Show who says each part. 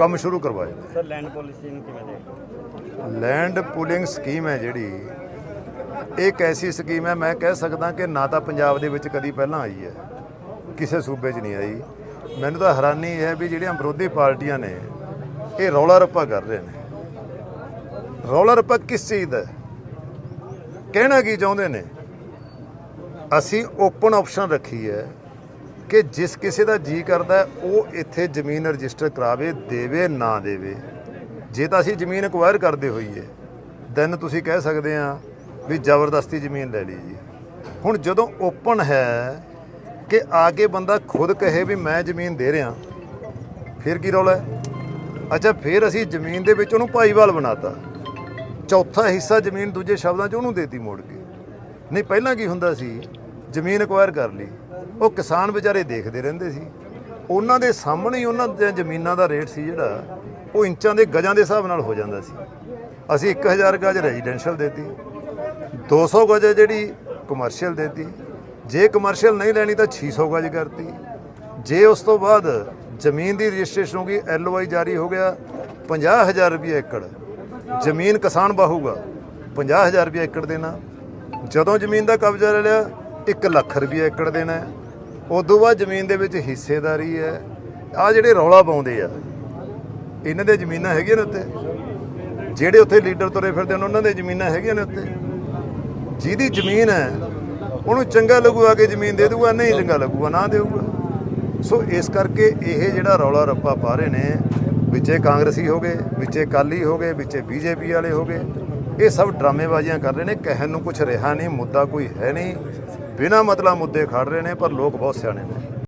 Speaker 1: ਕੰਮ ਸ਼ੁਰੂ ਕਰਵਾਏ ਨੇ
Speaker 2: ਸਰ ਲੈਂਡ ਪਾਲਿਸੀ ਨੂੰ ਕਿਵੇਂ ਦੇਖਦੇ
Speaker 1: ਲੈਂਡ ਪੂਲਿੰਗ ਸਕੀਮ ਹੈ ਜਿਹੜੀ। ਇਹ ਇੱਕ ਐਸੀ ਸਕੀਮ ਹੈ ਮੈਂ ਕਹਿ ਸਕਦਾ ਕਿ ਨਾ ਤਾਂ ਪੰਜਾਬ ਦੇ ਵਿੱਚ ਕਦੀ ਪਹਿਲਾਂ ਆਈ ਹੈ। ਕਿਸੇ ਸੂਬੇ 'ਚ ਨਹੀਂ ਆਈ। ਮੈਨੂੰ ਤਾਂ ਹੈਰਾਨੀ ਹੈ ਵੀ ਜਿਹੜੀਆਂ ਵਿਰੋਧੀ ਪਾਰਟੀਆਂ ਨੇ ਇਹ ਰੌਲਾ ਰੱਪਾ ਕਰ ਰਹੇ ਨੇ। ਰੌਲਾ ਰੱਪਾ ਕਿਸ ਚੀਜ਼ ਦਾ? ਕਹਿਣਾ ਕੀ ਚਾਹੁੰਦੇ ਨੇ? ਅਸੀਂ ਓਪਨ ਆਪਸ਼ਨ ਰੱਖੀ ਹੈ। ਕਿ ਜਿਸ ਕਿਸੇ ਦਾ ਜੀ ਕਰਦਾ ਉਹ ਇੱਥੇ ਜ਼ਮੀਨ ਰਜਿਸਟਰ ਕਰਾਵੇ, ਦੇਵੇ ਨਾ ਦੇਵੇ। ਜੇ ਤਾਂ ਅਸੀਂ ਜ਼ਮੀਨ ਅਕਵਾਇਰ ਕਰਦੇ ਹੋਈਏ ਦੈਨ ਤੁਸੀਂ ਕਹਿ ਸਕਦੇ ਆ ਵੀ ਜ਼ਬਰਦਸਤੀ ਜ਼ਮੀਨ ਲੈ ਲਈ ਜੀ। ਹੁਣ ਜਦੋਂ ਓਪਨ ਹੈ ਕਿ ਆ ਕੇ ਬੰਦਾ ਖੁਦ ਕਹੇ ਵੀ ਮੈਂ ਜ਼ਮੀਨ ਦੇ ਰਿਹਾ, ਫਿਰ ਕੀ ਰੌਲਾ ਅੱਛਾ, ਫਿਰ ਅਸੀਂ ਜ਼ਮੀਨ ਦੇ ਵਿੱਚ ਉਹਨੂੰ ਭਾਈਵਾਲ ਬਣਾਤਾ। ਚੌਥਾ ਹਿੱਸਾ ਜ਼ਮੀਨ ਦੂਜੇ ਸ਼ਬਦਾਂ 'ਚ ਉਹਨੂੰ ਦੇਤੀ ਮੋੜ ਕੇ। ਨਹੀਂ, ਪਹਿਲਾਂ ਕੀ ਹੁੰਦਾ ਸੀ? ਜ਼ਮੀਨ ਅਕਵਾਇਰ ਕਰ ਲਈ। ਉਹ ਕਿਸਾਨ ਵਿਚਾਰੇ ਦੇਖਦੇ ਰਹਿੰਦੇ ਸੀ। ਉਹਨਾਂ ਦੇ ਸਾਹਮਣੇ ਹੀ ਉਹਨਾਂ ਦੀਆਂ ਜ਼ਮੀਨਾਂ ਦਾ ਰੇਟ ਸੀ ਜਿਹੜਾ, ਉਹ ਇੰਚਾਂ ਦੇ ਗਜਾਂ ਦੇ ਹਿਸਾਬ ਨਾਲ ਹੋ ਜਾਂਦਾ ਸੀ। ਅਸੀਂ 1000 ਗਜ ਰੈਜ਼ੀਡੈਂਸ਼ੀਅਲ ਦੇਤੀ 200 ਗਜ ਹੈ ਜਿਹੜੀ ਕਮਰਸ਼ੀਅਲ ਦੇਤੀ। ਜੇ ਕਮਰਸ਼ੀਅਲ ਨਹੀਂ ਲੈਣੀ ਤਾਂ 600 ਗਜ ਕਰਤੀ। ਜੇ ਉਸ ਤੋਂ ਬਾਅਦ ਜ਼ਮੀਨ ਦੀ ਰਜਿਸਟ੍ਰੇਸ਼ਨ ਹੋ ਗਈ, ਐਲਓਆਈ ਜਾਰੀ ਹੋ ਗਿਆ 50000 ਰੁਪਏ ਏਕੜ। ਜ਼ਮੀਨ ਕਿਸਾਨ ਬਾਹੂਗਾ 50000 ਰੁਪਏ ਏਕੜ ਦੇਣਾ। ਜਦੋਂ ਜ਼ਮੀਨ ਦਾ ਕਬਜ਼ਾ ਲੈ ਲਿਆ 1 ਲੱਖ ਰੁਪਏ ਏਕੜ ਦੇਣਾ ਉਦੋਂ ਬਾਅਦ ਜ਼ਮੀਨ ਦੇ ਵਿੱਚ ਹਿੱਸੇਦਾਰੀ ਹੈ। ਆ ਜਿਹੜੇ ਰੌਲਾ ਪਾਉਂਦੇ ਆ, ਇਹਨਾਂ ਦੇ ਜ਼ਮੀਨਾਂ ਹੈਗੀਆਂ ਨੇ ਉੱਤੇ। ਜਿਹੜੇ ਉੱਥੇ ਲੀਡਰ ਤੁਰੇ ਫਿਰਦੇ ਨੇ, ਉਹਨਾਂ ਦੇ ਜ਼ਮੀਨਾਂ ਹੈਗੀਆਂ ਨੇ ਉੱਤੇ। ਜਿਹਦੀ ਜ਼ਮੀਨ ਹੈ, ਉਹਨੂੰ ਚੰਗਾ ਲੱਗੂਗਾ ਕਿ ਜ਼ਮੀਨ ਦੇ ਦੂਗਾ ਨਹੀਂ ਚੰਗਾ ਲੱਗੂਗਾ, ਨਾ ਦੇਊਗਾ। ਸੋ ਇਸ ਕਰਕੇ ਇਹ ਜਿਹੜਾ ਰੌਲਾ ਰੱਪਾ ਪਾ ਰਹੇ ਨੇ, ਵਿੱਚੇ ਕਾਂਗਰਸੀ ਹੋ ਗਏ, ਵਿੱਚੇ ਕਾਲੀ ਹੋ ਗਏ, ਵਿੱਚੇ ਬੀਜੇਪੀ ਵਾਲੇ ਹੋ ਗਏ, ਇਹ ਸਭ ਡਰਾਮੇਬਾਜ਼ੀਆਂ ਕਰ ਰਹੇ ਨੇ, ਕਹਿਣ ਨੂੰ ਕੁਝ ਰਿਹਾ ਨਹੀਂ, ਮੁੱਦਾ ਕੋਈ ਹੈ ਨਹੀਂ। ਬਿਨਾਂ ਮਤਲਬ ਮੁੱਦੇ ਖੜ ਰਹੇ ਨੇ ਪਰ ਲੋਕ ਬਹੁਤ ਸਿਆਣੇ ਨੇ।